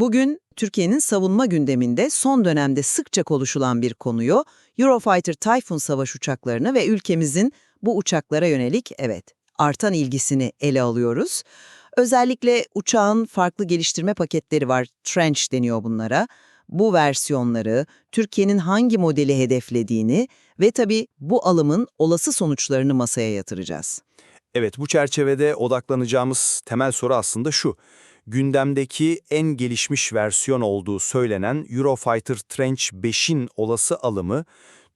Bugün Türkiye'nin savunma gündeminde son dönemde sıkça konuşulan bir konuyu Eurofighter Typhoon savaş uçaklarını ve ülkemizin bu uçaklara yönelik evet artan ilgisini ele alıyoruz. Özellikle uçağın farklı geliştirme paketleri var, Trench deniyor bunlara. Bu versiyonları, Türkiye'nin hangi modeli hedeflediğini ve tabii bu alımın olası sonuçlarını masaya yatıracağız. Evet, bu çerçevede odaklanacağımız temel soru aslında şu. Gündemdeki en gelişmiş versiyon olduğu söylenen Eurofighter Trench 5'in olası alımı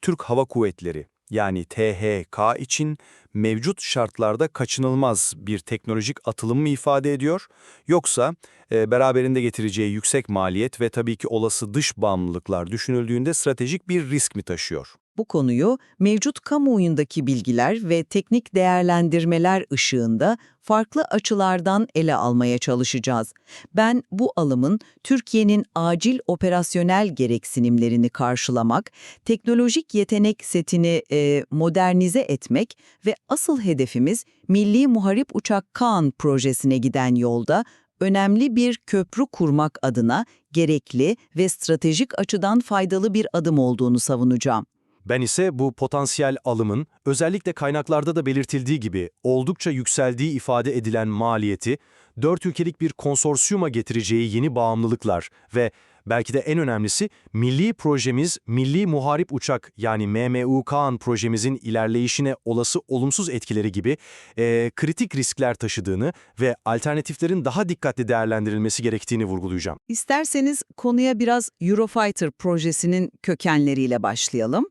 Türk Hava Kuvvetleri yani THK için mevcut şartlarda kaçınılmaz bir teknolojik atılım mı ifade ediyor, yoksa e, beraberinde getireceği yüksek maliyet ve tabii ki olası dış bağımlılıklar düşünüldüğünde stratejik bir risk mi taşıyor? Bu konuyu mevcut kamuoyundaki bilgiler ve teknik değerlendirmeler ışığında farklı açılardan ele almaya çalışacağız. Ben bu alımın Türkiye'nin acil operasyonel gereksinimlerini karşılamak, teknolojik yetenek setini e, modernize etmek ve asıl hedefimiz Milli Muharip Uçak Kaan projesine giden yolda önemli bir köprü kurmak adına gerekli ve stratejik açıdan faydalı bir adım olduğunu savunacağım. Ben ise bu potansiyel alımın özellikle kaynaklarda da belirtildiği gibi oldukça yükseldiği ifade edilen maliyeti, dört ülkelik bir konsorsiyuma getireceği yeni bağımlılıklar ve belki de en önemlisi milli projemiz Milli Muharip Uçak yani MMUKAN projemizin ilerleyişine olası olumsuz etkileri gibi e, kritik riskler taşıdığını ve alternatiflerin daha dikkatli değerlendirilmesi gerektiğini vurgulayacağım. İsterseniz konuya biraz Eurofighter projesinin kökenleriyle başlayalım.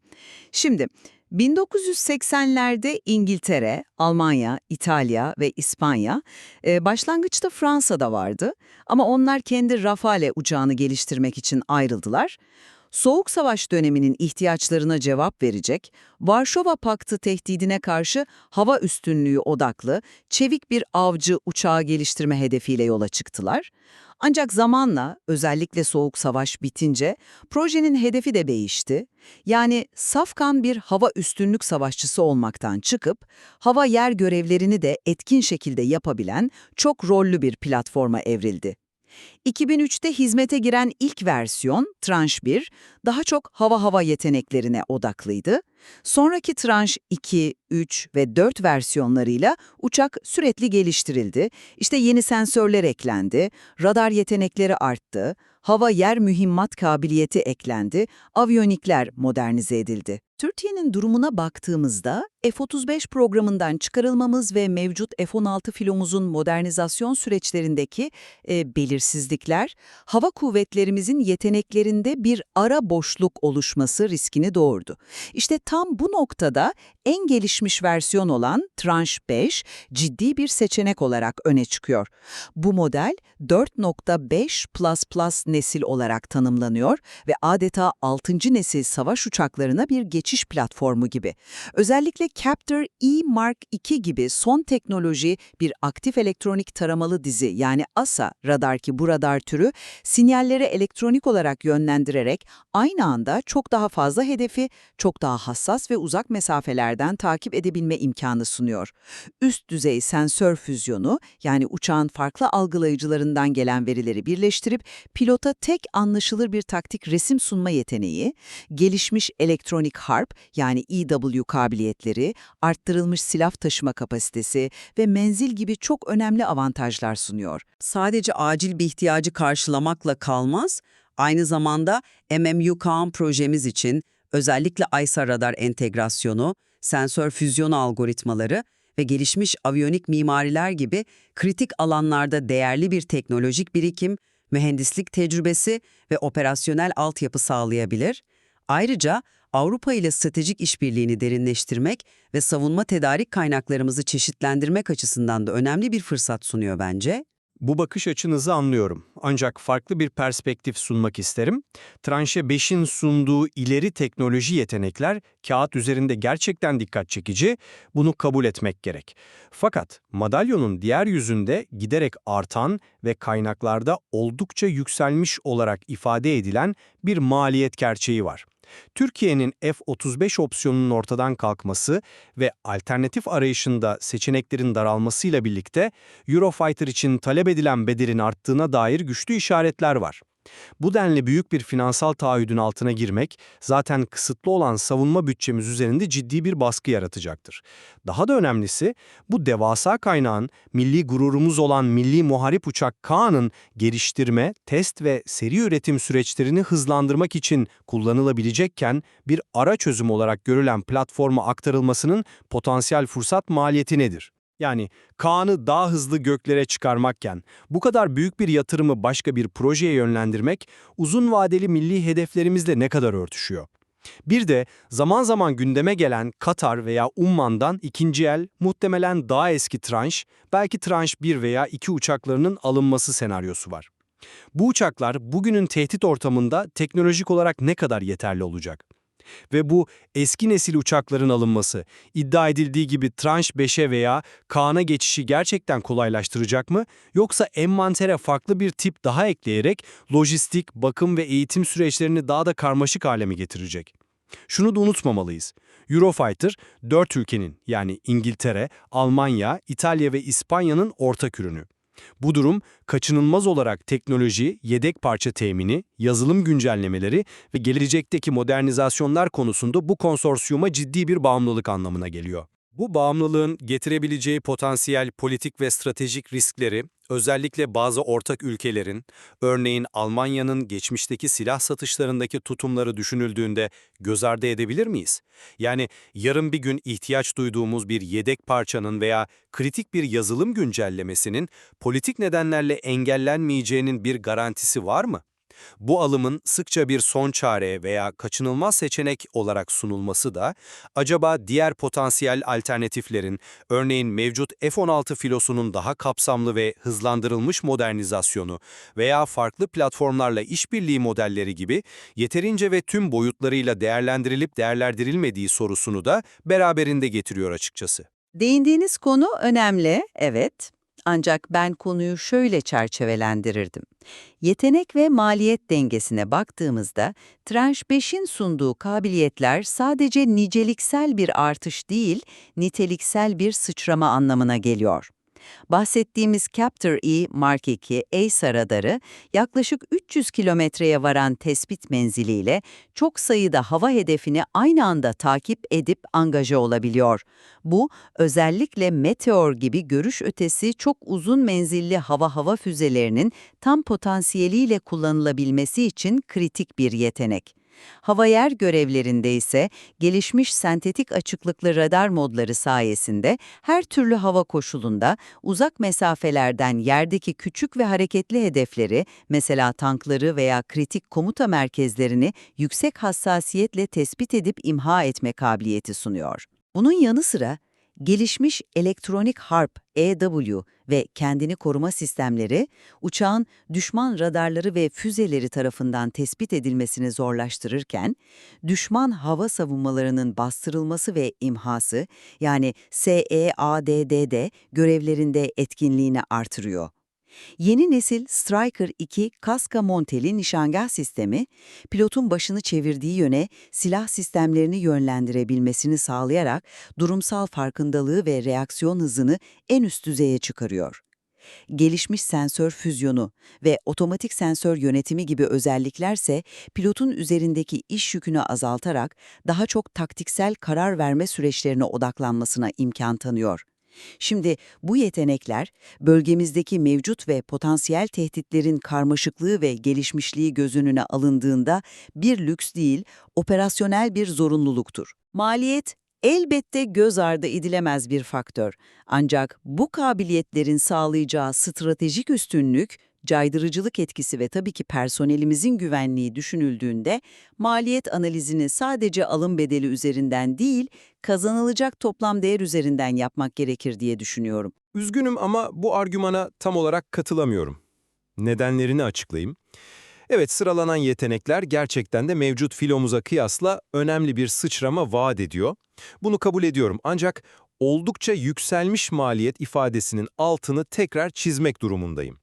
Şimdi 1980'lerde İngiltere, Almanya, İtalya ve İspanya, e, başlangıçta Fransa'da vardı ama onlar kendi Rafale uçağını geliştirmek için ayrıldılar. Soğuk Savaş döneminin ihtiyaçlarına cevap verecek, Varşova Paktı tehdidine karşı hava üstünlüğü odaklı, çevik bir avcı uçağı geliştirme hedefiyle yola çıktılar. Ancak zamanla, özellikle Soğuk Savaş bitince, projenin hedefi de değişti. Yani safkan bir hava üstünlük savaşçısı olmaktan çıkıp, hava-yer görevlerini de etkin şekilde yapabilen çok rollü bir platforma evrildi. 2003'te hizmete giren ilk versiyon, Tranche 1, daha çok hava-hava yeteneklerine odaklıydı. Sonraki Tranche 2, 3 ve 4 versiyonlarıyla uçak sürekli geliştirildi. İşte yeni sensörler eklendi, radar yetenekleri arttı, hava-yer mühimmat kabiliyeti eklendi, aviyonikler modernize edildi. Türkiye'nin durumuna baktığımızda F-35 programından çıkarılmamız ve mevcut F-16 filomuzun modernizasyon süreçlerindeki e, belirsizlikler, hava kuvvetlerimizin yeteneklerinde bir ara boşluk oluşması riskini doğurdu. İşte tam bu noktada en gelişmiş versiyon olan Tranche 5 ciddi bir seçenek olarak öne çıkıyor. Bu model 4.5 nesil olarak tanımlanıyor ve adeta 6. nesil savaş uçaklarına bir geçiş platformu gibi. Özellikle Captor E Mark II gibi son teknoloji bir aktif elektronik taramalı dizi yani ASA radar ki bu radar türü sinyalleri elektronik olarak yönlendirerek aynı anda çok daha fazla hedefi çok daha hassas ve uzak mesafelerden takip edebilme imkanı sunuyor. Üst düzey sensör füzyonu yani uçağın farklı algılayıcılarından gelen verileri birleştirip pilota tek anlaşılır bir taktik resim sunma yeteneği, gelişmiş elektronik harp yani EW kabiliyetleri, arttırılmış silah taşıma kapasitesi ve menzil gibi çok önemli avantajlar sunuyor. Sadece acil bir ihtiyacı karşılamakla kalmaz, aynı zamanda MMU Kaan projemiz için özellikle AYSA radar entegrasyonu, sensör füzyon algoritmaları ve gelişmiş aviyonik mimariler gibi kritik alanlarda değerli bir teknolojik birikim, mühendislik tecrübesi ve operasyonel altyapı sağlayabilir. Ayrıca Avrupa ile stratejik işbirliğini derinleştirmek ve savunma tedarik kaynaklarımızı çeşitlendirmek açısından da önemli bir fırsat sunuyor bence. Bu bakış açınızı anlıyorum. Ancak farklı bir perspektif sunmak isterim. Tranche 5'in sunduğu ileri teknoloji yetenekler kağıt üzerinde gerçekten dikkat çekici, bunu kabul etmek gerek. Fakat madalyonun diğer yüzünde giderek artan ve kaynaklarda oldukça yükselmiş olarak ifade edilen bir maliyet gerçeği var. Türkiye'nin F-35 opsiyonunun ortadan kalkması ve alternatif arayışında seçeneklerin daralmasıyla birlikte Eurofighter için talep edilen bedelin arttığına dair güçlü işaretler var. Bu denli büyük bir finansal taahhüdün altına girmek zaten kısıtlı olan savunma bütçemiz üzerinde ciddi bir baskı yaratacaktır. Daha da önemlisi bu devasa kaynağın milli gururumuz olan milli muharip uçak Kaan'ın geliştirme, test ve seri üretim süreçlerini hızlandırmak için kullanılabilecekken bir ara çözüm olarak görülen platforma aktarılmasının potansiyel fırsat maliyeti nedir? Yani Kaan'ı daha hızlı göklere çıkarmakken bu kadar büyük bir yatırımı başka bir projeye yönlendirmek uzun vadeli milli hedeflerimizle ne kadar örtüşüyor? Bir de zaman zaman gündeme gelen Katar veya Umman'dan ikinci el, muhtemelen daha eski tranş, belki tranş 1 veya 2 uçaklarının alınması senaryosu var. Bu uçaklar bugünün tehdit ortamında teknolojik olarak ne kadar yeterli olacak? Ve bu eski nesil uçakların alınması, iddia edildiği gibi Tranche 5'e veya Kaan'a geçişi gerçekten kolaylaştıracak mı? Yoksa envantere farklı bir tip daha ekleyerek lojistik, bakım ve eğitim süreçlerini daha da karmaşık hale mi getirecek? Şunu da unutmamalıyız. Eurofighter, dört ülkenin yani İngiltere, Almanya, İtalya ve İspanya'nın ortak ürünü. Bu durum kaçınılmaz olarak teknoloji, yedek parça temini, yazılım güncellemeleri ve gelecekteki modernizasyonlar konusunda bu konsorsiyuma ciddi bir bağımlılık anlamına geliyor. Bu bağımlılığın getirebileceği potansiyel politik ve stratejik riskleri, özellikle bazı ortak ülkelerin, örneğin Almanya'nın geçmişteki silah satışlarındaki tutumları düşünüldüğünde göz ardı edebilir miyiz? Yani yarın bir gün ihtiyaç duyduğumuz bir yedek parçanın veya kritik bir yazılım güncellemesinin politik nedenlerle engellenmeyeceğinin bir garantisi var mı? Bu alımın sıkça bir son çare veya kaçınılmaz seçenek olarak sunulması da acaba diğer potansiyel alternatiflerin, örneğin mevcut F-16 filosunun daha kapsamlı ve hızlandırılmış modernizasyonu veya farklı platformlarla işbirliği modelleri gibi yeterince ve tüm boyutlarıyla değerlendirilip değerlendirilmediği sorusunu da beraberinde getiriyor açıkçası. Değindiğiniz konu önemli, evet. Ancak ben konuyu şöyle çerçevelendirirdim. Yetenek ve maliyet dengesine baktığımızda, Tranche 5'in sunduğu kabiliyetler sadece niceliksel bir artış değil, niteliksel bir sıçrama anlamına geliyor. Bahsettiğimiz Captor-E Mark II ACE radarı yaklaşık 300 kilometreye varan tespit menziliyle çok sayıda hava hedefini aynı anda takip edip angaja olabiliyor. Bu özellikle Meteor gibi görüş ötesi çok uzun menzilli hava-hava füzelerinin tam potansiyeliyle kullanılabilmesi için kritik bir yetenek. Hava-yer görevlerinde ise gelişmiş sentetik açıklıklı radar modları sayesinde her türlü hava koşulunda uzak mesafelerden yerdeki küçük ve hareketli hedefleri, mesela tankları veya kritik komuta merkezlerini yüksek hassasiyetle tespit edip imha etme kabiliyeti sunuyor. Bunun yanı sıra gelişmiş elektronik harp EW ve kendini koruma sistemleri, uçağın düşman radarları ve füzeleri tarafından tespit edilmesini zorlaştırırken, düşman hava savunmalarının bastırılması ve imhası, yani SEADD'de görevlerinde etkinliğini artırıyor. Yeni nesil Striker 2 kaska monteli nişangah sistemi, pilotun başını çevirdiği yöne silah sistemlerini yönlendirebilmesini sağlayarak durumsal farkındalığı ve reaksiyon hızını en üst düzeye çıkarıyor. Gelişmiş sensör füzyonu ve otomatik sensör yönetimi gibi özelliklerse pilotun üzerindeki iş yükünü azaltarak daha çok taktiksel karar verme süreçlerine odaklanmasına imkan tanıyor. Şimdi bu yetenekler bölgemizdeki mevcut ve potansiyel tehditlerin karmaşıklığı ve gelişmişliği göz önüne alındığında bir lüks değil, operasyonel bir zorunluluktur. Maliyet elbette göz ardı edilemez bir faktör. Ancak bu kabiliyetlerin sağlayacağı stratejik üstünlük, caydırıcılık etkisi ve tabii ki personelimizin güvenliği düşünüldüğünde maliyet analizini sadece alım bedeli üzerinden değil, kazanılacak toplam değer üzerinden yapmak gerekir diye düşünüyorum. Üzgünüm ama bu argümana tam olarak katılamıyorum. Nedenlerini açıklayayım. Evet, sıralanan yetenekler gerçekten de mevcut filomuza kıyasla önemli bir sıçrama vaat ediyor. Bunu kabul ediyorum ancak oldukça yükselmiş maliyet ifadesinin altını tekrar çizmek durumundayım.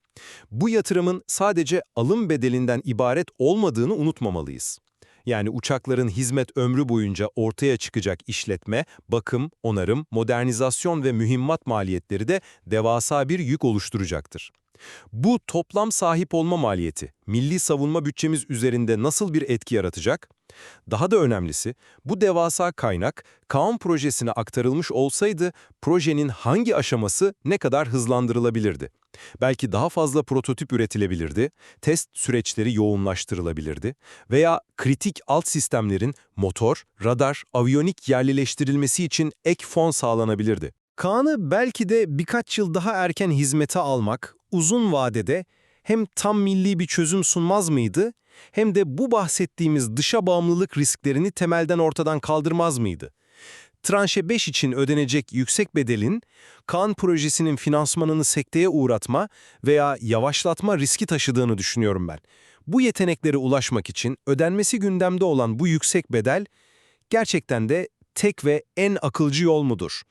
Bu yatırımın sadece alım bedelinden ibaret olmadığını unutmamalıyız. Yani uçakların hizmet ömrü boyunca ortaya çıkacak işletme, bakım, onarım, modernizasyon ve mühimmat maliyetleri de devasa bir yük oluşturacaktır. Bu toplam sahip olma maliyeti, milli savunma bütçemiz üzerinde nasıl bir etki yaratacak? Daha da önemlisi, bu devasa kaynak, Kaan projesine aktarılmış olsaydı, projenin hangi aşaması ne kadar hızlandırılabilirdi? Belki daha fazla prototip üretilebilirdi, test süreçleri yoğunlaştırılabilirdi veya kritik alt sistemlerin motor, radar, aviyonik yerlileştirilmesi için ek fon sağlanabilirdi. Kaan'ı belki de birkaç yıl daha erken hizmete almak uzun vadede hem tam milli bir çözüm sunmaz mıydı hem de bu bahsettiğimiz dışa bağımlılık risklerini temelden ortadan kaldırmaz mıydı? Tranşe 5 için ödenecek yüksek bedelin, Kaan projesinin finansmanını sekteye uğratma veya yavaşlatma riski taşıdığını düşünüyorum ben. Bu yeteneklere ulaşmak için ödenmesi gündemde olan bu yüksek bedel, gerçekten de tek ve en akılcı yol mudur?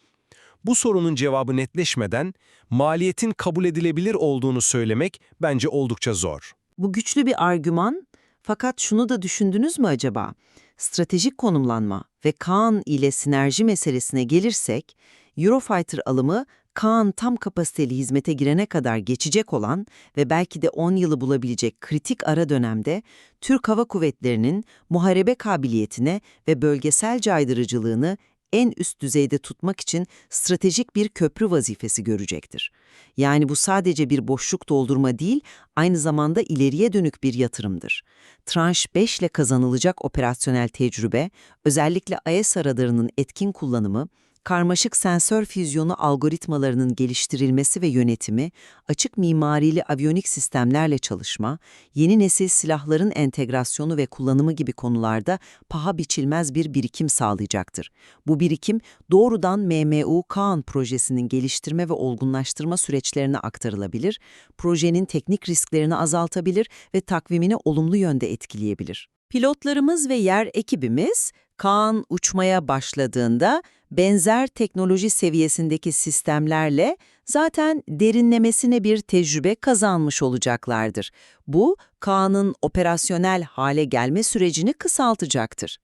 Bu sorunun cevabı netleşmeden maliyetin kabul edilebilir olduğunu söylemek bence oldukça zor. Bu güçlü bir argüman fakat şunu da düşündünüz mü acaba? Stratejik konumlanma ve Kaan ile sinerji meselesine gelirsek, Eurofighter alımı Kaan tam kapasiteli hizmete girene kadar geçecek olan ve belki de 10 yılı bulabilecek kritik ara dönemde Türk Hava Kuvvetleri'nin muharebe kabiliyetine ve bölgesel caydırıcılığını en üst düzeyde tutmak için stratejik bir köprü vazifesi görecektir. Yani bu sadece bir boşluk doldurma değil, aynı zamanda ileriye dönük bir yatırımdır. Tranş 5 ile kazanılacak operasyonel tecrübe, özellikle AES radarının etkin kullanımı, karmaşık sensör füzyonu algoritmalarının geliştirilmesi ve yönetimi, açık mimarili aviyonik sistemlerle çalışma, yeni nesil silahların entegrasyonu ve kullanımı gibi konularda paha biçilmez bir birikim sağlayacaktır. Bu birikim doğrudan MMU Kaan projesinin geliştirme ve olgunlaştırma süreçlerine aktarılabilir, projenin teknik risklerini azaltabilir ve takvimini olumlu yönde etkileyebilir. Pilotlarımız ve yer ekibimiz Kaan uçmaya başladığında benzer teknoloji seviyesindeki sistemlerle zaten derinlemesine bir tecrübe kazanmış olacaklardır. Bu, Kaan'ın operasyonel hale gelme sürecini kısaltacaktır.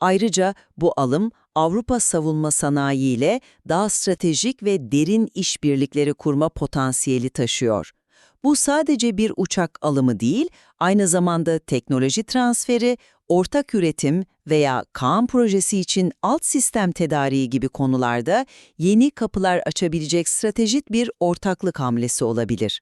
Ayrıca bu alım Avrupa savunma sanayi ile daha stratejik ve derin işbirlikleri kurma potansiyeli taşıyor. Bu sadece bir uçak alımı değil, aynı zamanda teknoloji transferi, ortak üretim veya Kaan projesi için alt sistem tedariği gibi konularda yeni kapılar açabilecek stratejik bir ortaklık hamlesi olabilir.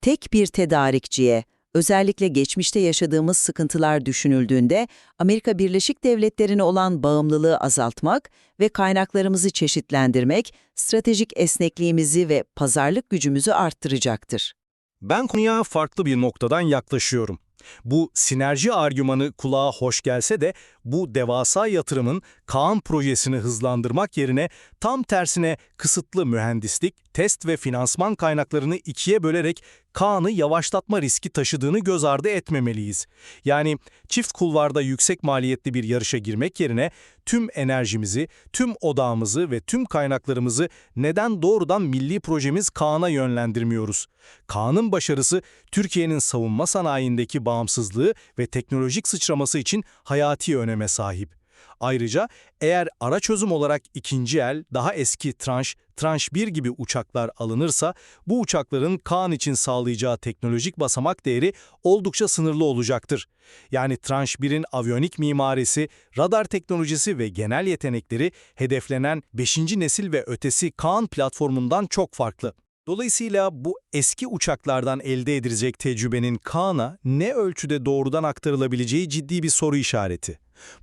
Tek bir tedarikçiye, özellikle geçmişte yaşadığımız sıkıntılar düşünüldüğünde Amerika Birleşik Devletleri'ne olan bağımlılığı azaltmak ve kaynaklarımızı çeşitlendirmek stratejik esnekliğimizi ve pazarlık gücümüzü arttıracaktır. Ben konuya farklı bir noktadan yaklaşıyorum. Bu sinerji argümanı kulağa hoş gelse de bu devasa yatırımın Kaan projesini hızlandırmak yerine tam tersine kısıtlı mühendislik, test ve finansman kaynaklarını ikiye bölerek Kaan'ı yavaşlatma riski taşıdığını göz ardı etmemeliyiz. Yani çift kulvarda yüksek maliyetli bir yarışa girmek yerine tüm enerjimizi, tüm odağımızı ve tüm kaynaklarımızı neden doğrudan milli projemiz Kaan'a yönlendirmiyoruz? Kaan'ın başarısı Türkiye'nin savunma sanayindeki bağımsızlığı ve teknolojik sıçraması için hayati öneme sahip. Ayrıca eğer ara çözüm olarak ikinci el, daha eski tranş, tranş 1 gibi uçaklar alınırsa bu uçakların Kaan için sağlayacağı teknolojik basamak değeri oldukça sınırlı olacaktır. Yani tranş 1'in aviyonik mimarisi, radar teknolojisi ve genel yetenekleri hedeflenen 5. nesil ve ötesi Kaan platformundan çok farklı. Dolayısıyla bu eski uçaklardan elde edilecek tecrübenin Kaan'a ne ölçüde doğrudan aktarılabileceği ciddi bir soru işareti.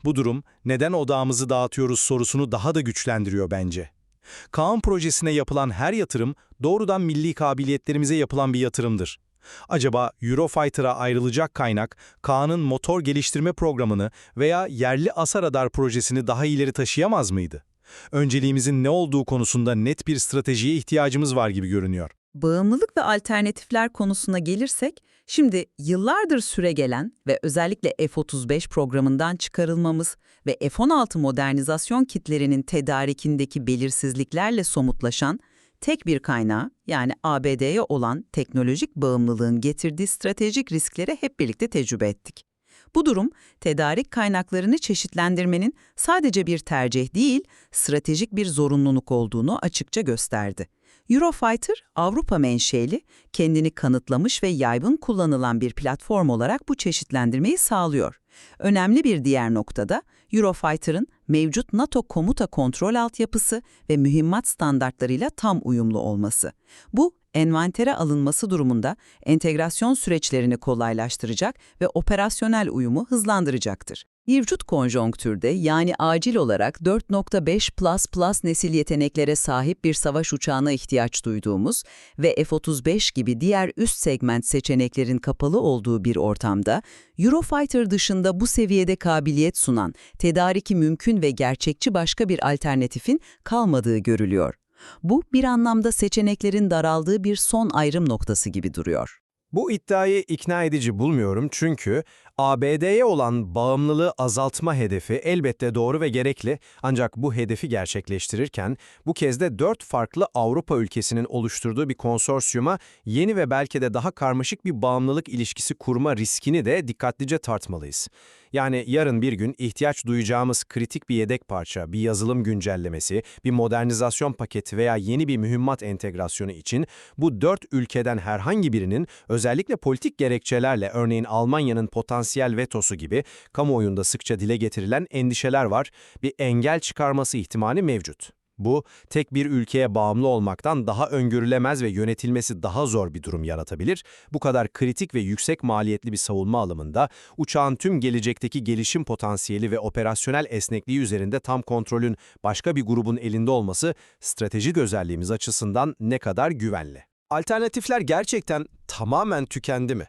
Bu durum neden odağımızı dağıtıyoruz sorusunu daha da güçlendiriyor bence. Kaan projesine yapılan her yatırım doğrudan milli kabiliyetlerimize yapılan bir yatırımdır. Acaba Eurofighter'a ayrılacak kaynak, Kaan'ın motor geliştirme programını veya yerli asa radar projesini daha ileri taşıyamaz mıydı? Önceliğimizin ne olduğu konusunda net bir stratejiye ihtiyacımız var gibi görünüyor. Bağımlılık ve alternatifler konusuna gelirsek, şimdi yıllardır süregelen ve özellikle F-35 programından çıkarılmamız ve F-16 modernizasyon kitlerinin tedarikindeki belirsizliklerle somutlaşan tek bir kaynağı yani ABD'ye olan teknolojik bağımlılığın getirdiği stratejik riskleri hep birlikte tecrübe ettik. Bu durum, tedarik kaynaklarını çeşitlendirmenin sadece bir tercih değil, stratejik bir zorunluluk olduğunu açıkça gösterdi. Eurofighter, Avrupa menşeli, kendini kanıtlamış ve yaygın kullanılan bir platform olarak bu çeşitlendirmeyi sağlıyor. Önemli bir diğer noktada, Eurofighter'ın mevcut NATO komuta kontrol altyapısı ve mühimmat standartlarıyla tam uyumlu olması. Bu, envantere alınması durumunda entegrasyon süreçlerini kolaylaştıracak ve operasyonel uyumu hızlandıracaktır. Mevcut konjonktürde yani acil olarak 4.5 nesil yeteneklere sahip bir savaş uçağına ihtiyaç duyduğumuz ve F-35 gibi diğer üst segment seçeneklerin kapalı olduğu bir ortamda, Eurofighter dışında bu seviyede kabiliyet sunan, tedariki mümkün ve gerçekçi başka bir alternatifin kalmadığı görülüyor. Bu bir anlamda seçeneklerin daraldığı bir son ayrım noktası gibi duruyor. Bu iddiayı ikna edici bulmuyorum çünkü ABD'ye olan bağımlılığı azaltma hedefi elbette doğru ve gerekli ancak bu hedefi gerçekleştirirken bu kez de dört farklı Avrupa ülkesinin oluşturduğu bir konsorsiyuma yeni ve belki de daha karmaşık bir bağımlılık ilişkisi kurma riskini de dikkatlice tartmalıyız. Yani yarın bir gün ihtiyaç duyacağımız kritik bir yedek parça, bir yazılım güncellemesi, bir modernizasyon paketi veya yeni bir mühimmat entegrasyonu için bu dört ülkeden herhangi birinin özellikle politik gerekçelerle örneğin Almanya'nın potansiyel vetosu gibi kamuoyunda sıkça dile getirilen endişeler var, bir engel çıkarması ihtimali mevcut. Bu, tek bir ülkeye bağımlı olmaktan daha öngörülemez ve yönetilmesi daha zor bir durum yaratabilir. Bu kadar kritik ve yüksek maliyetli bir savunma alımında uçağın tüm gelecekteki gelişim potansiyeli ve operasyonel esnekliği üzerinde tam kontrolün başka bir grubun elinde olması stratejik özelliğimiz açısından ne kadar güvenli. Alternatifler gerçekten tamamen tükendi mi?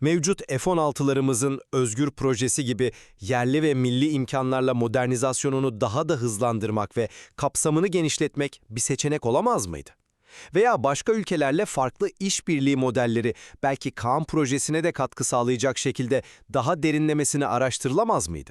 Mevcut F-16'larımızın özgür projesi gibi yerli ve milli imkanlarla modernizasyonunu daha da hızlandırmak ve kapsamını genişletmek bir seçenek olamaz mıydı? Veya başka ülkelerle farklı işbirliği modelleri belki Kaan projesine de katkı sağlayacak şekilde daha derinlemesine araştırılamaz mıydı?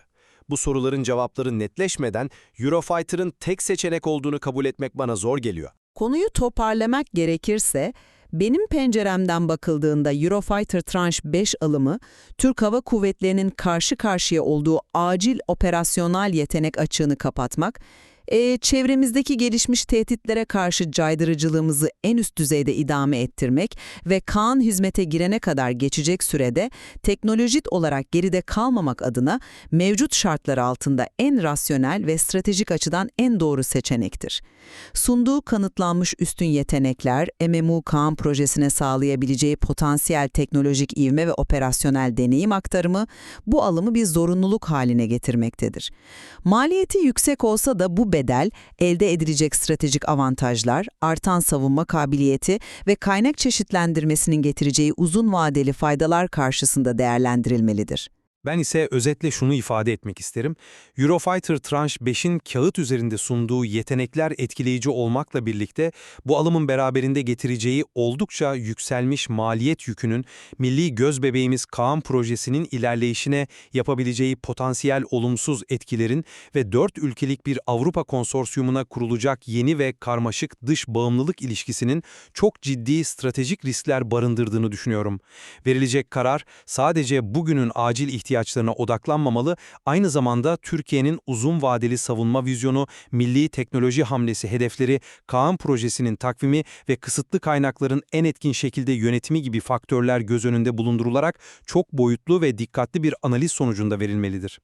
Bu soruların cevapları netleşmeden Eurofighter'ın tek seçenek olduğunu kabul etmek bana zor geliyor. Konuyu toparlamak gerekirse, benim penceremden bakıldığında Eurofighter Tranche 5 alımı, Türk Hava Kuvvetleri'nin karşı karşıya olduğu acil operasyonel yetenek açığını kapatmak, e, çevremizdeki gelişmiş tehditlere karşı caydırıcılığımızı en üst düzeyde idame ettirmek ve Kaan hizmete girene kadar geçecek sürede teknolojik olarak geride kalmamak adına mevcut şartlar altında en rasyonel ve stratejik açıdan en doğru seçenektir. Sunduğu kanıtlanmış üstün yetenekler, MMU Kaan projesine sağlayabileceği potansiyel teknolojik ivme ve operasyonel deneyim aktarımı bu alımı bir zorunluluk haline getirmektedir. Maliyeti yüksek olsa da bu bedel, elde edilecek stratejik avantajlar, artan savunma kabiliyeti ve kaynak çeşitlendirmesinin getireceği uzun vadeli faydalar karşısında değerlendirilmelidir. Ben ise özetle şunu ifade etmek isterim. Eurofighter Tranche 5'in kağıt üzerinde sunduğu yetenekler etkileyici olmakla birlikte bu alımın beraberinde getireceği oldukça yükselmiş maliyet yükünün milli gözbebeğimiz Kaan projesinin ilerleyişine yapabileceği potansiyel olumsuz etkilerin ve dört ülkelik bir Avrupa konsorsiyumuna kurulacak yeni ve karmaşık dış bağımlılık ilişkisinin çok ciddi stratejik riskler barındırdığını düşünüyorum. Verilecek karar sadece bugünün acil ihtiyacı ihtiyaçlarına odaklanmamalı, aynı zamanda Türkiye'nin uzun vadeli savunma vizyonu, milli teknoloji hamlesi hedefleri, Kaan projesinin takvimi ve kısıtlı kaynakların en etkin şekilde yönetimi gibi faktörler göz önünde bulundurularak çok boyutlu ve dikkatli bir analiz sonucunda verilmelidir.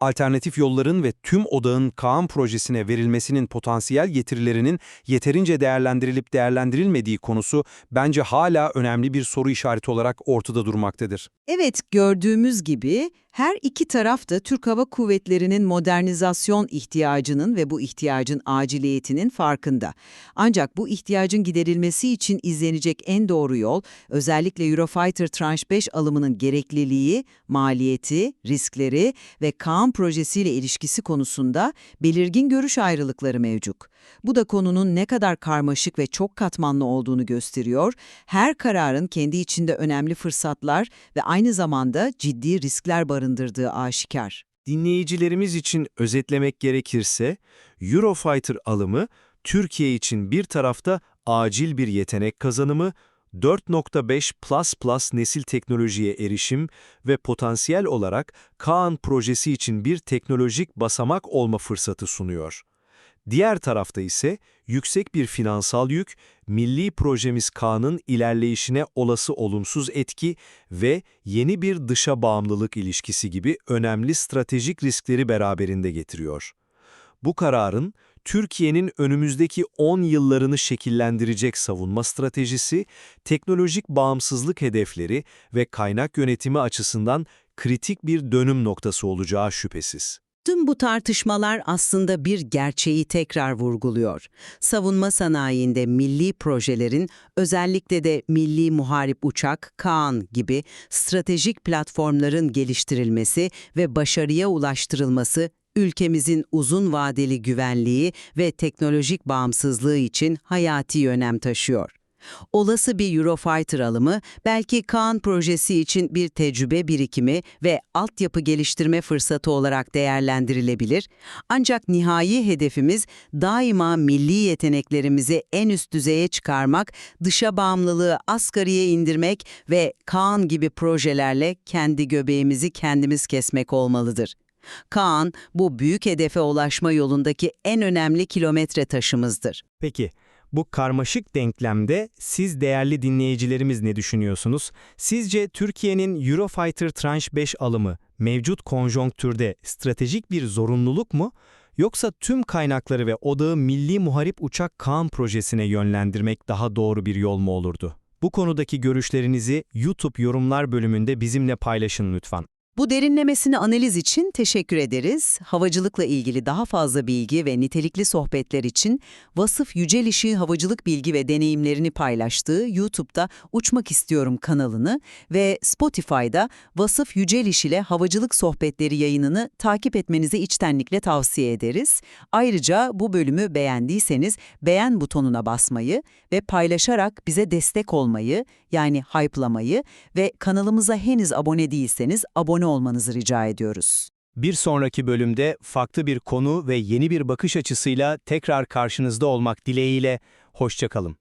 Alternatif yolların ve tüm odağın Kaan projesine verilmesinin potansiyel getirilerinin yeterince değerlendirilip değerlendirilmediği konusu bence hala önemli bir soru işareti olarak ortada durmaktadır. Evet, gördüğümüz gibi her iki taraf da Türk Hava Kuvvetleri'nin modernizasyon ihtiyacının ve bu ihtiyacın aciliyetinin farkında. Ancak bu ihtiyacın giderilmesi için izlenecek en doğru yol, özellikle Eurofighter Tranche 5 alımının gerekliliği, maliyeti, riskleri ve Kaan projesiyle ilişkisi konusunda belirgin görüş ayrılıkları mevcut. Bu da konunun ne kadar karmaşık ve çok katmanlı olduğunu gösteriyor. Her kararın kendi içinde önemli fırsatlar ve aynı zamanda ciddi riskler barındırdığı aşikar. Dinleyicilerimiz için özetlemek gerekirse, Eurofighter alımı Türkiye için bir tarafta acil bir yetenek kazanımı, 4.5 nesil teknolojiye erişim ve potansiyel olarak Kaan projesi için bir teknolojik basamak olma fırsatı sunuyor. Diğer tarafta ise yüksek bir finansal yük, milli projemiz Kaan'ın ilerleyişine olası olumsuz etki ve yeni bir dışa bağımlılık ilişkisi gibi önemli stratejik riskleri beraberinde getiriyor. Bu kararın Türkiye'nin önümüzdeki 10 yıllarını şekillendirecek savunma stratejisi, teknolojik bağımsızlık hedefleri ve kaynak yönetimi açısından kritik bir dönüm noktası olacağı şüphesiz. Tüm bu tartışmalar aslında bir gerçeği tekrar vurguluyor. Savunma sanayinde milli projelerin, özellikle de milli muharip uçak, Kaan gibi stratejik platformların geliştirilmesi ve başarıya ulaştırılması, ülkemizin uzun vadeli güvenliği ve teknolojik bağımsızlığı için hayati önem taşıyor. Olası bir Eurofighter alımı belki Kaan projesi için bir tecrübe birikimi ve altyapı geliştirme fırsatı olarak değerlendirilebilir. Ancak nihai hedefimiz daima milli yeteneklerimizi en üst düzeye çıkarmak, dışa bağımlılığı asgariye indirmek ve Kaan gibi projelerle kendi göbeğimizi kendimiz kesmek olmalıdır. Kaan, bu büyük hedefe ulaşma yolundaki en önemli kilometre taşımızdır. Peki, bu karmaşık denklemde siz değerli dinleyicilerimiz ne düşünüyorsunuz? Sizce Türkiye'nin Eurofighter Tranche 5 alımı mevcut konjonktürde stratejik bir zorunluluk mu? Yoksa tüm kaynakları ve odağı Milli Muharip Uçak Kaan projesine yönlendirmek daha doğru bir yol mu olurdu? Bu konudaki görüşlerinizi YouTube yorumlar bölümünde bizimle paylaşın lütfen. Bu derinlemesine analiz için teşekkür ederiz. Havacılıkla ilgili daha fazla bilgi ve nitelikli sohbetler için Vasıf Yücelişi havacılık bilgi ve deneyimlerini paylaştığı YouTube'da Uçmak İstiyorum kanalını ve Spotify'da Vasıf Yüceliş ile Havacılık Sohbetleri yayınını takip etmenizi içtenlikle tavsiye ederiz. Ayrıca bu bölümü beğendiyseniz beğen butonuna basmayı ve paylaşarak bize destek olmayı yani hype'lamayı ve kanalımıza henüz abone değilseniz abone olmanızı rica ediyoruz. Bir sonraki bölümde farklı bir konu ve yeni bir bakış açısıyla tekrar karşınızda olmak dileğiyle, hoşçakalın.